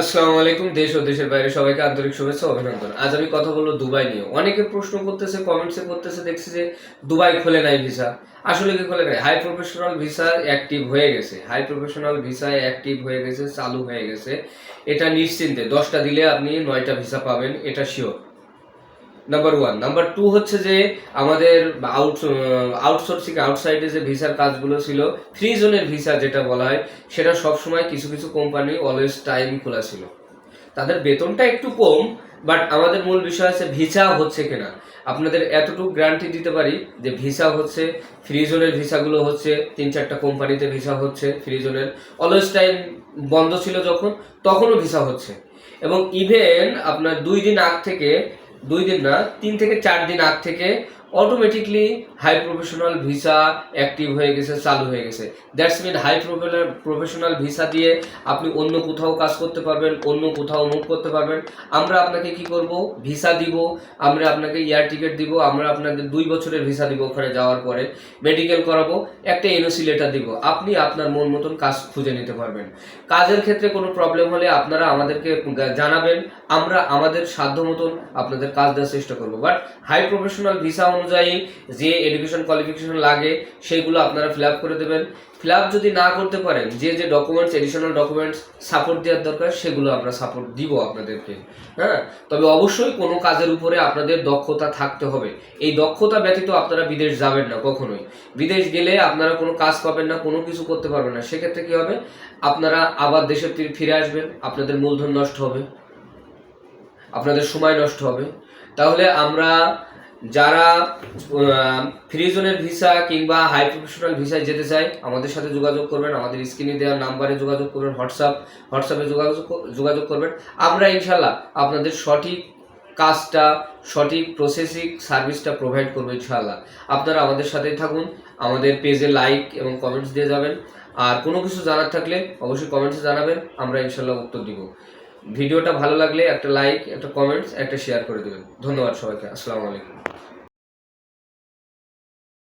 আসসালামু আলাইকুম, দেশ ও দেশের বাইরে সবাইকে আন্তরিক শুভেচ্ছা অভিনন্দন। আজ আমি কথা বলব দুবাই নিয়ে। অনেকে প্রশ্ন করতেছে কমেন্টসে করতেছে, দেখছি যে দুবাই খোলে নাই ভিসা আসলে কি খোলে নাই? হাই প্রফেশনাল ভিসা অ্যাক্টিভ হয়ে গেছে। হাই প্রফেশনাল ভিসা অ্যাক্টিভ হয়ে গেছে, চালু হয়ে গেছে। এটা নিশ্চিন্তে দশটা দিলে আপনি নয়টা ভিসা পাবেন, এটা sure number one number two হচ্ছে যে আমাদের আউট আউটসোর্সিং আউটসাইডে যে ভিসার কাজগুলো ছিল ফ্রি জোনের ভিসা যেটা বলা হয়, সেটা সবসময় কিছু কিছু কোম্পানি অলওয়েজ টাইম খোলা ছিল। তাদের বেতনটা একটু কম বাট আমাদের মূল বিষয় আছে ভিসা হচ্ছে কিনা। আপনাদের এতটুকু গ্যারান্টি দিতে পারি যে ভিসা হচ্ছে ফ্রি জোনের ভিসাগুলো হচ্ছে, তিন চারটা কোম্পানিতে ভিসা হচ্ছে ফ্রি জোনের। অলওয়েজ টাইম বন্ধ ছিল যখন, তখনও ভিসা হচ্ছে। এবং ইভেন আপনার দুই দিন আগ থেকে দুই দিন না তিন থেকে চার দিন আগ থেকে automatically high professional visa active হয়ে গেছে, চালু হয়ে গেছে। That's mean high professional visa দিয়ে আপনি অন্য কোথাও কাজ করতে পারবেন, অন্য কোথাও মুভ করতে পারবেন। আমরা আপনাকে কি করব? ভিসা দিব, আমরা আপনাকে এয়ার টিকিট দিব, আমরা আপনাকে দুই বছরের ভিসা দিব ওখানে যাওয়ার পরে। মেডিকেল করাবো, একটা এনওসি লেটার দিব। আপনি আপনার মন মতন কাজ খুঁজে নিতে পারবেন। কাজের ক্ষেত্রে কোনো প্রবলেম হলে আপনারা আমাদেরকে জানাবেন, আমরা আমাদের সাধ্য মতন আপনাদের কাজ দেওয়ার চেষ্টা করব। বাট হাই প্রফেশনাল ভিসা অনুযায়ী যে এডুকেশন কোয়ালিফিকেশন লাগে, সেইগুলো আপনারা ফিল আপ করে দেবেন। ফিল আপ যদি না করতে পারেন, যে যে ডকুমেন্টস এডিশনাল ডকুমেন্টস সাপোর্ট দেওয়ার দরকার, সেগুলো আমরা সাপোর্ট দিব আপনাদেরকে। হ্যাঁ? তবে অবশ্যই কোনো কাজের উপরে আপনাদের দক্ষতা থাকতে হবে। এই দক্ষতা ব্যতীত আপনারা বিদেশ যাবেন না কখনোই। বিদেশ গেলে আপনারা কোনো কাজ পাবেন না, কোনো কিছু করতে পারবেন না। সেক্ষেত্রে কি হবে? আপনারা আবার দেশের ফি- ফিরে আসবেন, আপনাদের মূলধন নষ্ট হবে। আপনাদের সময় নষ্ট হবে। তাহলে আমরা যারা ফ্রি জোনের ভিসা কিংবা হাই প্রফেশনাল ভিসায় যেতে চায়, আমাদের সাথে যোগাযোগ করবেন, আমাদের স্ক্রিনে দেওয়া নাম্বারে যোগাযোগ করবেন হোয়াটসঅ্যাপ হোয়াটসঅ্যাপে যোগাযোগ যোগাযোগ করবেন। আমরা ইনশাল্লাহ আপনাদের সঠিক কাজটা, সঠিক প্রসেসিং সার্ভিসটা প্রোভাইড করব ইনশাল্লাহ আপনারা আমাদের সাথেই থাকুন, আমাদের পেজে লাইক এবং কমেন্টস দিয়ে যাবেন। আর কোনো কিছু জানার থাকলে অবশ্যই কমেন্টসে জানাবেন, আমরা ইনশাল্লাহ উত্তর দিব। ভিডিওটা ভালো লাগলে একটা লাইক একটা কমেন্টস একটা শেয়ার করে দেবেন। ধন্যবাদ সবাইকে, আসসালামু আলাইকুম।